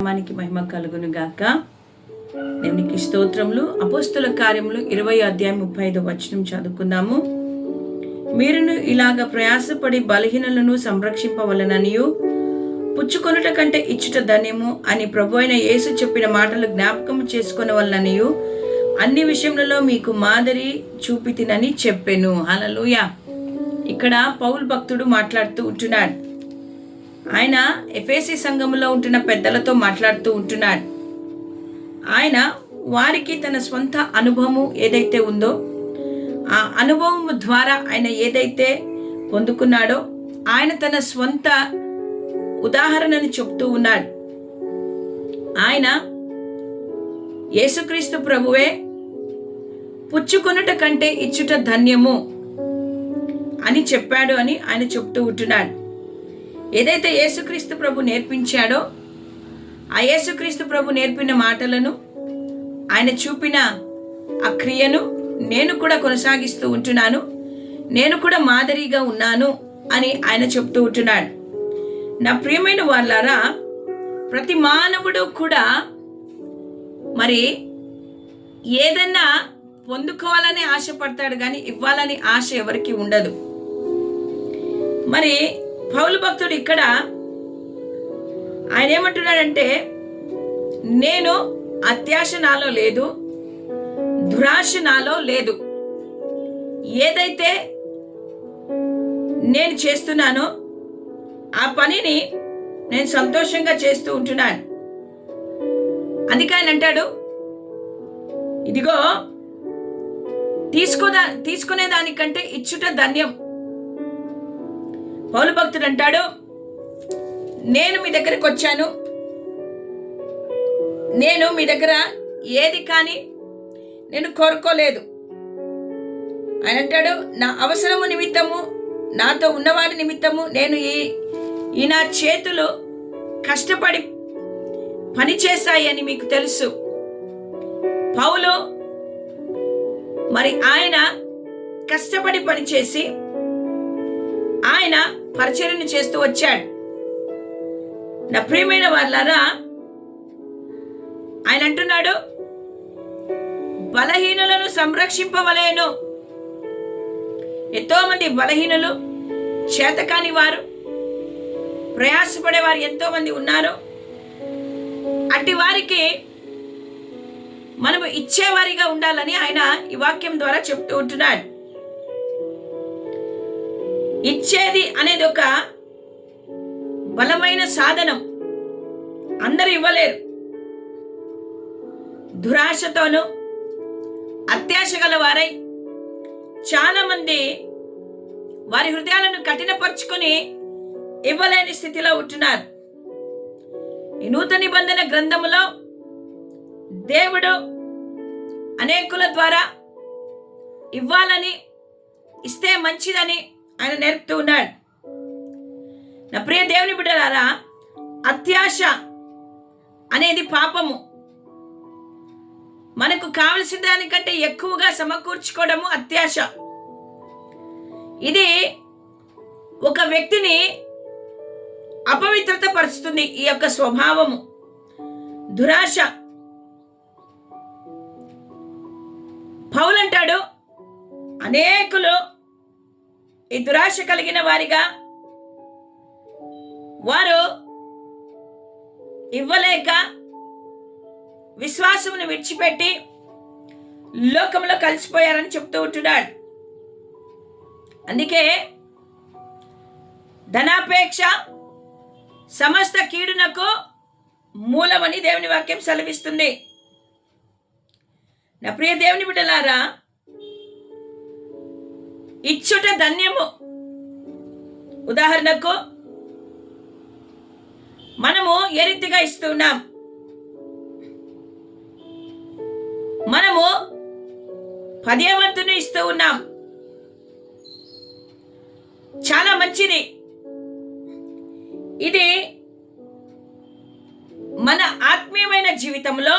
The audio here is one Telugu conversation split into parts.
నామానికి మహిమ కలుగును గాక దేవునికి స్తోత్రములు. అపోస్తుల కార్యములు ఇరవై అధ్యాయం ముప్పై ఐదు వచనం చదువుకుందాము. మీరును ఇలాగ ప్రయాసపడి బలహీనలను సంరక్షింపవలననియు పుచ్చుకొనుట కంటే ఇచ్చుట ధన్యము అని ప్రభు అయిన యేసు చెప్పిన మాటలు జ్ఞాపకం చేసుకొనవలననియు అన్ని విషయములలో మీకు మాదిరి చూపితినని చెప్పెను. హలలుయ ఇక్కడ పౌల్ భక్తుడు మాట్లాడుతూ ఉంటున్నాడు. ఆయన ఎఫ్ఏసి సంఘంలో ఉంటున్న పెద్దలతో మాట్లాడుతూ ఉంటున్నాడు. ఆయన వారికి తన స్వంత అనుభవము ఏదైతే ఉందో ఆ అనుభవం ద్వారా ఆయన ఏదైతే పొందుకున్నాడో ఆయన తన స్వంత ఉదాహరణని చెప్తూ ఉన్నాడు. ఆయన యేసుక్రీస్తు ప్రభువే పుచ్చుకొనుట కంటే ఇచ్చుట ధన్యము అని చెప్పాడు అని ఆయన చెప్తూ ఉంటున్నాడు. ఏదైతే యేసుక్రీస్తు ప్రభు నేర్పించాడో ఆ యేసుక్రీస్తు ప్రభు నేర్పిన మాటలను ఆయన చూపిన ఆ క్రియను నేను కూడా కొనసాగిస్తూ ఉంటున్నాను. నేను కూడా మాదిరిగా ఉన్నాను అని ఆయన చెప్తూ ఉంటున్నాడు. నా ప్రియమైన వాళ్ళారా ప్రతి మానవుడు కూడా మరి ఏదన్నా పొందుకోవాలని ఆశపడతాడు కానీ ఇవ్వాలని ఆశ ఎవరికి ఉండదు. మరి పౌలు భక్తుడు ఇక్కడ ఆయన ఏమంటున్నాడంటే నేను అత్యాశ నాలో లేదు దురాశ నాలో లేదు. ఏదైతే నేను చేస్తున్నానో ఆ పనిని నేను సంతోషంగా చేస్తూ ఉంటున్నాను. అందుకే ఆయన అంటాడు ఇదిగో తీసుకోదా తీసుకునే దానికంటే ఇచ్చుట ధన్యం. పౌలు భక్తుడు అంటాడు నేను మీ దగ్గరికి వచ్చాను. నేను మీ దగ్గర ఏది కానీ నేను కోరుకోలేదు. ఆయన అంటాడు నా అవసరము నిమిత్తము నాతో ఉన్నవారి నిమిత్తము నేను ఈ ఈ నా చేతులు కష్టపడి పని చేశాయని మీకు తెలుసు. పౌలు మరి ఆయన కష్టపడి పనిచేసి ఆయన పరిచర్యను చేస్తూ వచ్చాడు. నా ప్రియమైన వాళ్ళారా ఆయన అంటున్నాడు బలహీనులను సంరక్షింపవలేను. ఎంతో మంది బలహీనులు చేతకాని వారు ప్రయాసపడే వారు ఎంతో మంది ఉన్నారు. అట్టి వారికి మనము ఇచ్చేవారిగా ఉండాలని ఆయన ఈ వాక్యం ద్వారా చెప్తూ ఉంటున్నాడు. ఇచ్చేది అనేది ఒక బలమైన సాధనం. అందరూ ఇవ్వలేరు. దురాశతోనూ అత్యాశ గల వారై చాలామంది వారి హృదయాలను కఠినపరుచుకొని ఇవ్వలేని స్థితిలో ఉంటున్నారు. ఈ నూతన నిబంధన గ్రంథములో దేవుడు అనేకుల ద్వారా ఇవ్వాలని ఇస్తే మంచిదని ఆయన నేర్పుతూ ఉన్నాడు. నా ప్రియ దేవుని బిడ్డలారా అత్యాశ అనేది పాపము. మనకు కావలసిన దానికంటే ఎక్కువగా సమకూర్చుకోవడము అత్యాశ. ఇది ఒక వ్యక్తిని అపవిత్రత పరుస్తుంది ఈ యొక్క స్వభావము. దురాశ. పౌలంటాడు అనేకులు ఈ దురాశ కలిగిన వారిగా వారు ఇవ్వలేక విశ్వాసమును విడిచిపెట్టి లోకంలో కలిసిపోయారని చెప్తూ ఉంటున్నాడు. అందుకే ధనాపేక్ష సమస్త కీడునకు మూలమని దేవుని వాక్యం సెలవిస్తుంది. నా ప్రియ దేవుని బిడ్డలారా ఇచ్చుట ధన్యము. ఉదాహరణకు మనము ఏ రీతిగా ఇస్తున్నాం? మనము పదే వంతును ఇస్తూ ఉన్నాం. చాలా మంచిది. ఇది మన ఆత్మీయమైన జీవితంలో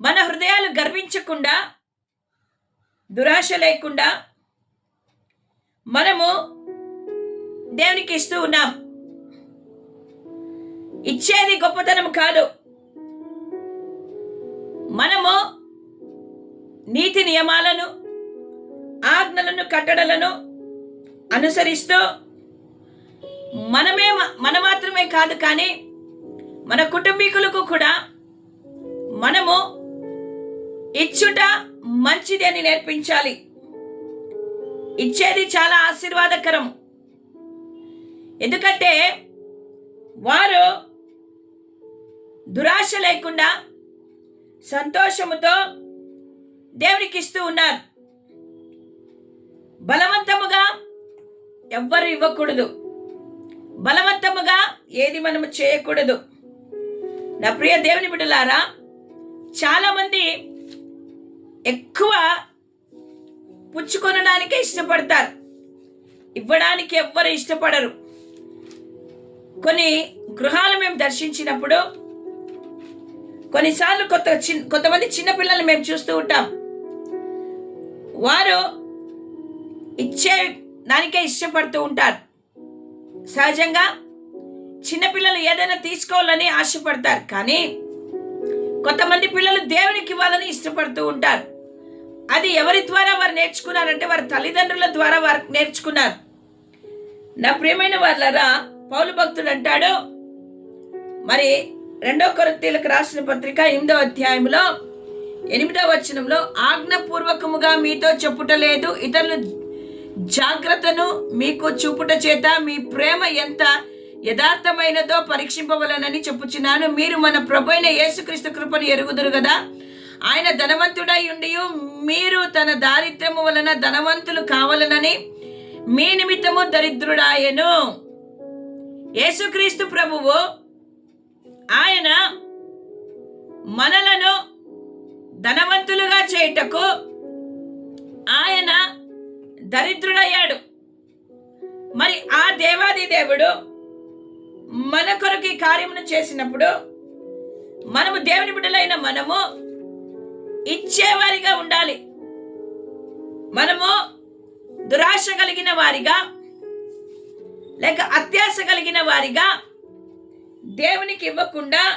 మన హృదయాలు గర్వించకుండా దురాశ లేకుండా మనము దేవునికి ఇస్తూ ఉన్నాం. ఇచ్చేది గొప్పతనం కాదు. మనము నీతి నియమాలను ఆజ్ఞలను కట్టడలను అనుసరిస్తూ మనమే మన మాత్రమే కాదు కానీ మన కుటుంబీకులకు కూడా మనము ఇచ్చుట మంచిది అని నేర్పించాలి. ఇచ్చేది చాలా ఆశీర్వాదకరం. ఎందుకంటే వారు దురాశ లేకుండా సంతోషముతో దేవునికి ఇస్తూ ఉన్నారు. బలవంతముగా ఎవ్వరు ఇవ్వకూడదు. బలవంతముగా ఏది మనము చేయకూడదు. నా ప్రియ దేవుని బిడ్డలారా చాలామంది ఎక్కువ పుచ్చుకొనడానికే ఇష్టపడతారు. ఇవ్వడానికి ఎవ్వరు ఇష్టపడరు. కొన్ని గృహాలు మేము దర్శించినప్పుడు కొన్నిసార్లు కొత్త చిన్న కొంతమంది చిన్నపిల్లల్ని మేము చూస్తూ ఉంటాం. వారు ఇచ్చే దానికే ఇష్టపడుతూ ఉంటారు. సహజంగా చిన్నపిల్లలు ఏదైనా తీసుకోవాలని ఆశపడతారు. కానీ కొంతమంది పిల్లలు దేవునికి ఇవ్వాలని ఇష్టపడుతూ ఉంటారు. అది ఎవరి ద్వారా వారు నేర్చుకున్నారంటే వారి తల్లిదండ్రుల ద్వారా వారు నేర్చుకున్నారు. నా ప్రియమైన వాళ్ళరా పౌలు భక్తుడు అంటాడు మరి రెండో కొరతీలకు రాసిన పత్రిక ఎనిమిదో అధ్యాయంలో ఎనిమిదో వచనంలో ఆజ్ఞపూర్వకముగా మీతో చెప్పుట లేదు ఇతరులు జాగ్రత్తను మీకు చూపుట చేత మీ ప్రేమ ఎంత యథార్థమైనదో పరీక్షింపవలనని చెప్పుచున్నాను. మీరు మన ప్రభు అయిన యేసుక్రీస్తు కృపను ఎరుగుదురు కదా ఆయన ధనవంతుడై ఉండి మీరు తన దారిద్ర్యము వలన ధనవంతులు కావాలనని మీ నిమిత్తము దరిద్రుడాయను. యేసుక్రీస్తు ప్రభువు ఆయన మనలను ధనవంతులుగా చేయుటకు ఆయన దరిద్రుడయ్యాడు. మరి ఆ దేవాది దేవుడు మన కొరకు ఈ కార్యమును చేసినప్పుడు మనము దేవుని బిడ్డలైన మనము ఇచ్చేవారిగా ఉండాలి. మనము దురాశ కలిగిన వారిగా లేక అత్యాశ కలిగిన వారిగా దేవునికి ఇవ్వకుండా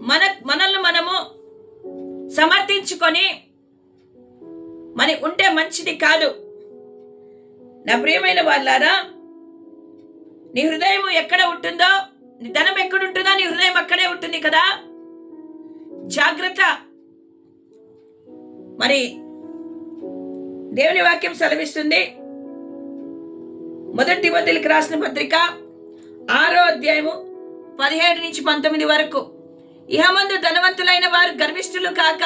మన మనల్ని మనము సమర్థించుకొని మరి ఉంటే మంచిది కాదు. నా ప్రియమైన వాళ్ళారా నీ హృదయం ఎక్కడ ఉంటుందో నీ ధనం ఎక్కడ ఉంటుందో నీ హృదయం అక్కడే ఉంటుంది కదా? జాగ్రత్త. మరి దేవుని వాక్యం సెలవిస్తుంది. మొదటి వదిలికి రాసిన పత్రిక ఆరో అధ్యాయము పదిహేడు నుంచి పంతొమ్మిది వరకు. ఇహమందు ధనవంతులైన వారు గర్విష్ఠులు కాక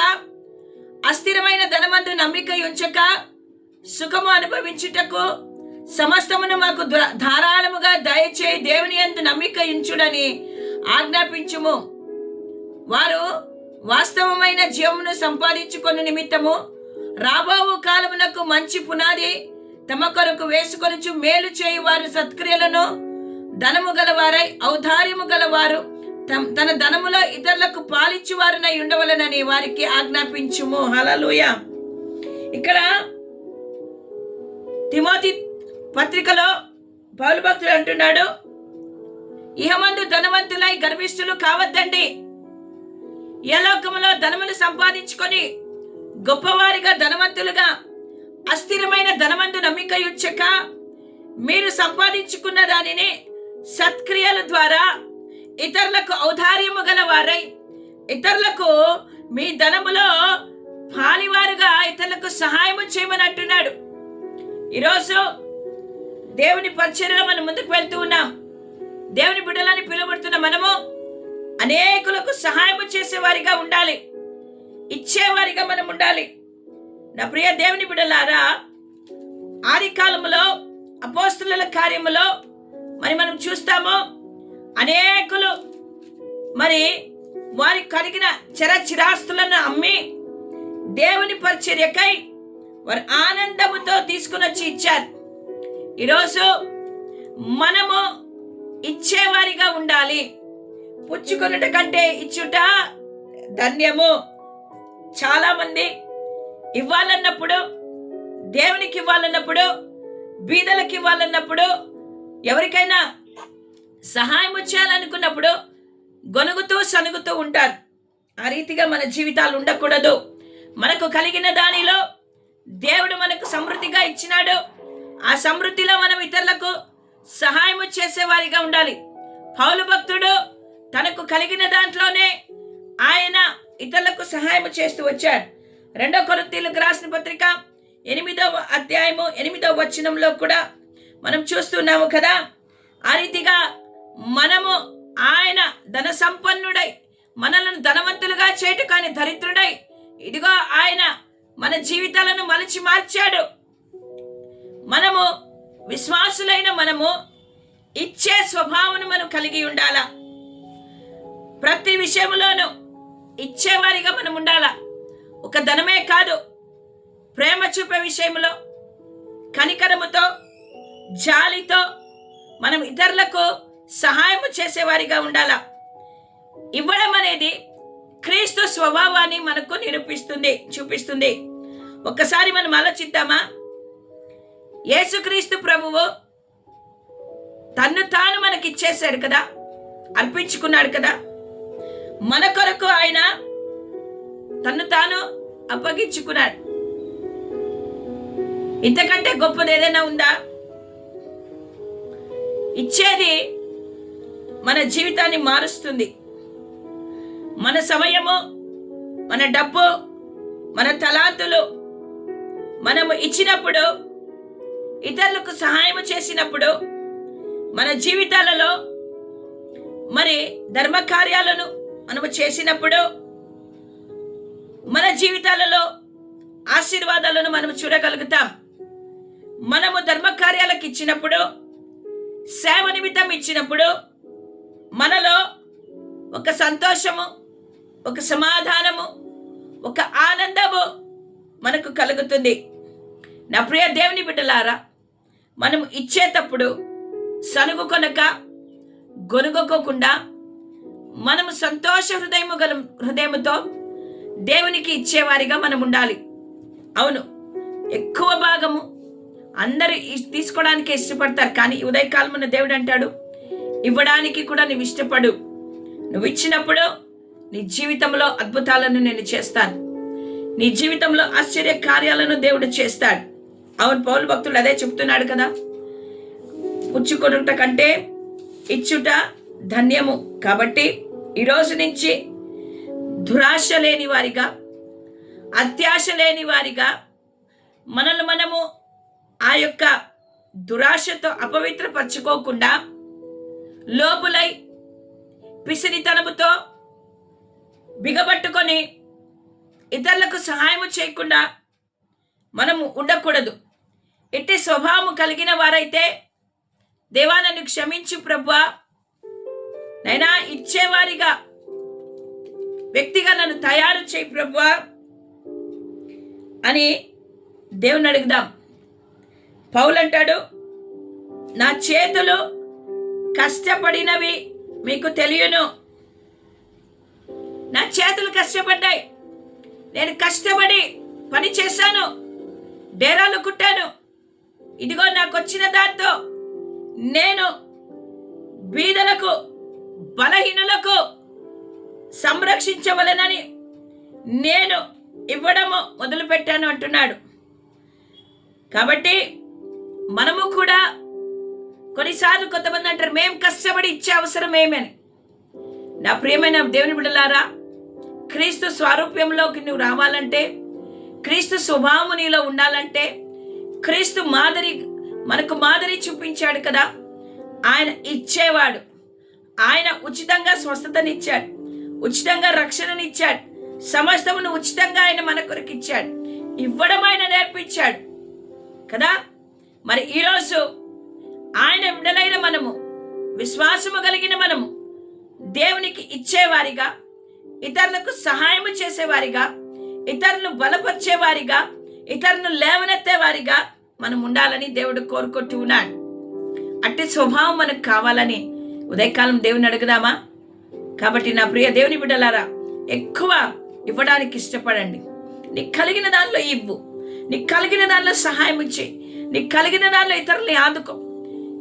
అస్థిరమైన ధనమందు నమ్మిక ఉంచక సుఖము అనుభవించుటకు సమస్తమును మాకు ధారాళముగా దయచేయి దేవుని ఎందు నమ్మిక ఇంచుడని ఆజ్ఞాపించుము. వారు వాస్తవమైన జీవమును సంపాదించుకున్న నిమిత్తము రాబోవు కాలమునకు మంచి పునాది తమ కొరకు వేసుకొనుచు మేలు చేయు వారు సత్క్రియలను ధనము గలవారై ఔదార్యము గలవారు తమ- తన ధనములో ఇతరులకు పాలిచ్చువారునై ఉండవలనని వారికి ఆజ్ఞాపించుము. హలలుయ ఇక్కడ తిమోతి పత్రికలో పౌలు భక్తుడు అంటున్నాడు ఇహమందు ధనవంతులై గర్విష్ఠులు కావద్దండి. ఏ లోకములో ధనమును సంపాదించుకొని గొప్పవారిగా ధనవంతులుగా అస్థిరమైన ధనమందు నమ్మిక ఇచ్చక మీరు సంపాదించుకున్న దానిని సత్క్రియల ద్వారా ఇతరులకు ఔదార్యము గల వారై ఇతరులకు మీ ధనములో పాలివారుగా ఇతరులకు సహాయము చేయమని అంటున్నాడు. ఈరోజు దేవుని పరిచర్యలో మనం ముందుకు వెళ్తూ ఉన్నాం. దేవుని బిడ్డలని పిలువబడుతున్న మనము అనేకులకు సహాయం చేసేవారిగా ఉండాలి. ఇచ్చేవారిగా మనం ఉండాలి. నా ప్రియ దేవుని బిడ్డలారా ఆది కాలములో అపోస్తుల కార్యములో మరి మనం చూస్తాము అనేకులు మరి వారి కలిగిన చరచిరాస్తులను అమ్మి దేవుని పరిచర్యకై వారు ఆనందముతో తీసుకుని వచ్చి ఇచ్చారు. ఈరోజు మనము ఇచ్చేవారిగా ఉండాలి. పుచ్చుకొనుట కంటే ఇచ్చుట ధన్యము. చాలా మంది ఇవ్వాలన్నప్పుడు దేవునికి ఇవ్వాలన్నప్పుడు బీదలకు ఇవ్వాలన్నప్పుడు ఎవరికైనా సహాయం చేయాలనుకున్నప్పుడు గొనుగుతూ సనుగుతూ ఉంటారు. ఆ రీతిగా మన జీవితాలు ఉండకూడదు. మనకు కలిగిన దానిలో దేవుడు మనకు సమృద్ధిగా ఇచ్చినాడు. ఆ సమృద్ధిలో మనం ఇతరులకు సహాయం చేసేవారిగా ఉండాలి. పౌలు భక్తుడు తనకు కలిగిన దాంట్లోనే ఆయన ఇతరులకు సహాయం చేస్తూ వచ్చాడు. రెండో కొరింథీయులకు రాసిన పత్రిక ఎనిమిదవ అధ్యాయము ఎనిమిదవ వచనంలో కూడా మనం చూస్తున్నాము కదా ఆ రీతిగా మనము ఆయన ధన సంపన్నుడై మనలను ధనవంతులుగా చేయట కానీ దరిద్రుడై ఇదిగో ఆయన మన జీవితాలను మలచి మార్చాడు. మనము విశ్వాసులైన మనము ఇచ్చే స్వభావను మనం కలిగి ఉండాలా? ప్రతి విషయంలోనూ ఇచ్చేవారిగా మనం ఉండాలా? ఒక ధనమే కాదు ప్రేమ చూపే విషయంలో కనికరముతో జాలితో మనం ఇతరులకు సహాయం చేసేవారిగా ఉండాలా? ఇవ్వడం అనేది క్రీస్తు స్వభావాన్ని మనకు నిరూపిస్తుంది చూపిస్తుంది. ఒక్కసారి మనం ఆలోచిద్దామా? యేసుక్రీస్తు ప్రభువు తన్ను తాను మనకి ఇచ్చేశాడు కదా? అర్పించుకున్నాడు కదా? మన కొరకు ఆయన తన్ను తాను అప్పగించుకున్నాడు. ఇంతకంటే గొప్పది ఏదైనా ఉందా? ఇచ్చేది మన జీవితాన్ని మారుస్తుంది. మన సమయము మన డబ్బు మన తలాంతులు మనము ఇచ్చినప్పుడు ఇతరులకు సహాయం చేసినప్పుడు మన జీవితాలలో మరి ధర్మ కార్యాలను మనము చేసినప్పుడు మన జీవితాలలో ఆశీర్వాదాలను మనం చూడగలుగుతాం. మనము ధర్మ కార్యాలకు ఇచ్చినప్పుడు సేవ నిమిత్తం ఇచ్చినప్పుడు మనలో ఒక సంతోషము ఒక సమాధానము ఒక ఆనందము మనకు కలుగుతుంది. నా ప్రియ దేవుని బిడ్డలారా మనం ఇచ్చేటప్పుడు సనుగు కొనక గొనుగొకోకుండా మనము సంతోష హృదయము గల హృదయముతో దేవునికి ఇచ్చేవారిగా మనం ఉండాలి. అవును ఎక్కువ భాగము అందరూ ఇ- తీసుకోవడానికి ఇష్టపడతారు కానీ ఉదయకాలమున దేవుడు అంటాడు ఇవ్వడానికి కూడా నువ్వు ఇష్టపడు. నువ్వు ఇచ్చినప్పుడు నీ జీవితంలో అద్భుతాలను నేను చేస్తాను. నీ జీవితంలో ఆశ్చర్య కార్యాలను దేవుడు చేస్తాడు. అవును పౌలు భక్తులు అదే చెప్తున్నాడు కదా. పుచ్చుకొనుట కంటే ఇచ్చుట ధన్యము. కాబట్టి ఈరోజు నుంచి దురాశ లేని వారిగా అత్యాశ లేని వారిగా మనల్ని మనము ఆ యొక్క దురాశతో అపవిత్రపరచుకోకుండా లోపులై పిసిరితనముతో బిగబట్టుకొని ఇతరులకు సహాయం చేయకుండా మనము ఉండకూడదు. ఎట్టి స్వభావం కలిగిన వారైతే దేవా నన్ను క్షమించు ప్రభువా. నైనా ఇచ్చేవారిగా వ్యక్తిగా నన్ను తయారు చేయి ప్రభువా అని దేవుని అడుగుదాం. పౌలు అంటాడు నా చేతులు కష్టపడినవి మీకు తెలియను. నా చేతులు కష్టపడ్డాయి. నేను కష్టపడి పని చేశాను డేరాలు కుట్టాను. ఇదిగో నాకు వచ్చిన దాంతో నేను బీదలకు బలహీనులకు సంరక్షించవలెనని నేను ఇవ్వడము మొదలుపెట్టాను అంటున్నాడు. కాబట్టి మనము కూడా కొన్నిసార్లు కొంతమంది అంటారు మేము కష్టపడి ఇచ్చే అవసరం ఏమని? నా ప్రియమైన దేవుని బిడలారా క్రీస్తు స్వారూప్యంలోకి నువ్వు రావాలంటే క్రీస్తు స్వభావము నీలో ఉండాలంటే క్రీస్తు మాదిరి మనకు మాదిరి చూపించాడు కదా. ఆయన ఇచ్చేవాడు. ఆయన ఉచితంగా స్వస్థతనిచ్చాడు. ఉచితంగా రక్షణనిచ్చాడు. సమస్తమును ఉచితంగా ఆయన మన కొరకు ఇచ్చాడు. ఇవ్వడం ఆయన నేర్పించాడు. కదా? మరి ఈరోజు ఆయన విడలైన మనము విశ్వాసము కలిగిన మనము దేవునికి ఇచ్చేవారిగా ఇతరులకు సహాయం చేసేవారిగా ఇతరులను బలపరిచేవారిగా ఇతరులను లేవనెత్తేవారిగా మనం ఉండాలని దేవుడు కోరుకుంటూ ఉన్నాడు. అట్టి స్వభావం మనకు కావాలని ఉదయకాలం దేవుని అడుగుదామా? కాబట్టి నా ప్రియ దేవుని బిడ్డలారా ఎక్కువ ఇవ్వడానికి ఇష్టపడండి. నీకు కలిగిన దానిలో ఇవ్వు. నీకు కలిగిన దానిలో సహాయం ఇచ్చేయి నీకు కలిగిన దానిలో ఇతరుల్ని ఆదుకో.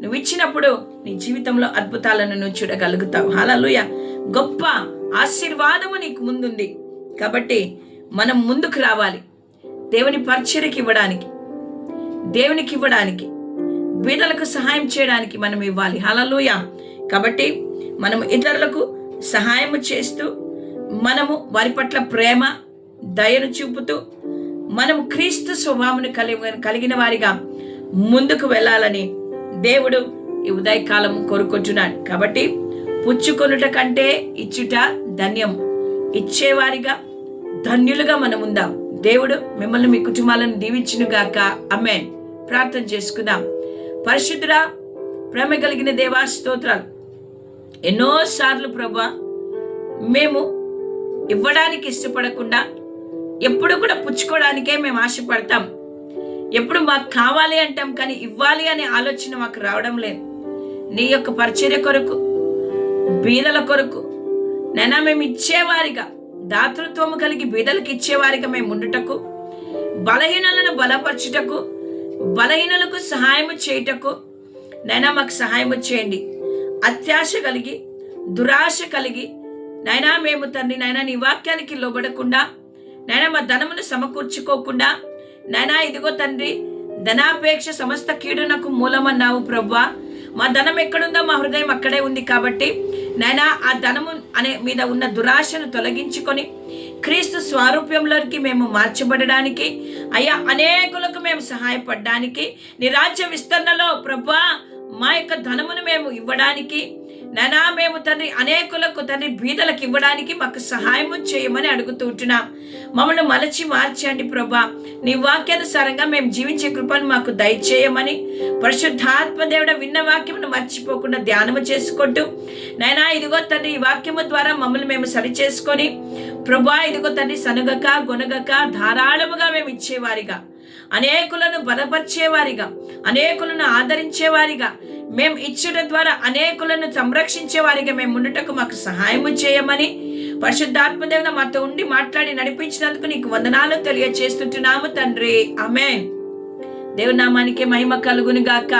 నువ్వు ఇచ్చినప్పుడు నీ జీవితంలో అద్భుతాలను నువ్వు చూడగలుగుతావు. హలలుయ గొప్ప ఆశీర్వాదము నీకు ముందుంది. కాబట్టి మనం ముందుకు రావాలి. దేవుని పరిచయకి ఇవ్వడానికి. దేవునికి ఇవ్వడానికి బీదలకు సహాయం చేయడానికి మనం ఇవ్వాలి. హలలుయ కాబట్టి మనం ఇతరులకు సహాయం చేస్తూ మనము వారి పట్ల ప్రేమ దయను చూపుతూ మనం క్రీస్తు స్వభావమును కలిగి కలిగిన వారిగా ముందుకు వెళ్ళాలని దేవుడు ఈ ఉదయకాలం కోరుకుంటున్నాడు. కాబట్టి పుచ్చుకొనుట కంటే ఇచ్చుట ధన్యం. ఇచ్చేవారిగా ధన్యులుగా మనం ఉందాం దేవుడు మిమ్మల్ని మీ కుటుంబాలను దీవించునుగాక అమ్మేన్ ప్రార్థన చేసుకుందాం. పరిశుద్ధురా ప్రేమ కలిగిన దేవా స్తోత్రాలు. ఎన్నోసార్లు ప్రభా మేము ఇవ్వడానికి ఇష్టపడకుండా ఎప్పుడు కూడా పుచ్చుకోవడానికే మేము ఆశపడతాం. ఎప్పుడు మాకు కావాలి అంటాం కానీ ఇవ్వాలి అనే ఆలోచన మాకు రావడం లేదు. నీ యొక్క పరిచర్య కొరకు బీదల కొరకు నైనా మేము ఇచ్చేవారిగా దాతృత్వము కలిగి బీదలకు ఇచ్చేవారిగా మేము ఉండుటకు బలహీనలను బలపరచుటకు బలహీనలకు సహాయము చేయుటకు నైనా మాకు సహాయము చేయండి. అత్యాశ కలిగి దురాశ కలిగి నైనా మేము తండ్రి నైనా నీ వాక్యానికి లోబడకుండా నైనా మా ధనమును సమకూర్చుకోకుండా నైనా ఇదిగో తండ్రి ధనాపేక్ష సమస్త కీడునకు మూలమన్నావు ప్రవ్వా మా ధనం ఎక్కడుందో మా హృదయం అక్కడే ఉంది కాబట్టి నైనా ఆ ధనము అనే మీద ఉన్న దురాశను తొలగించుకొని క్రీస్తు స్వారూప్యంలోకి మేము మార్చబడడానికి అయ్యా అనేకులకు మేము సహాయపడడానికి నీ రాజ్య విస్తరణలో ప్రభా మా యొక్క ధనమును మేము ఇవ్వడానికి నైనా మేము తండ్రి అనేకులకు తండ్రి బీదలకు ఇవ్వడానికి మాకు సహాయం చేయమని అడుగుతూ ఉంటున్నాం. మమ్మల్ని మలచి మార్చండి ప్రభా. నీ వాక్యానుసారంగా మేము జీవించే కృపను మాకు దయచేయమని పరిశుద్ధాత్మ దేవుడ విన్న వాక్యమును మర్చిపోకుండా ధ్యానము చేసుకుంటూ నైనా ఇదిగో తండ్రి ఈ వాక్యము ద్వారా మమ్మల్ని మేము సరి చేసుకొని ప్రభా ఇదిగో తండ్రి సనుగక గొనగక ధారాళముగా మేము ఇచ్చేవారిగా. అనేకులను బలపరిచేవారిగా అనేకులను ఆదరించేవారిగా. మేము ఇచ్చుట ద్వారా అనేకులను సంరక్షించేవారిగా మేము ఉండుటకు మాకు సహాయము చేయమని పరిశుద్ధాత్మదేవత మాతో ఉండి మాట్లాడి నడిపించినందుకు నీకు వందనాలు తెలియచేస్తుంటున్నాము తండ్రి. అమేన్ దేవునామానికి మహిమ కలుగును గాక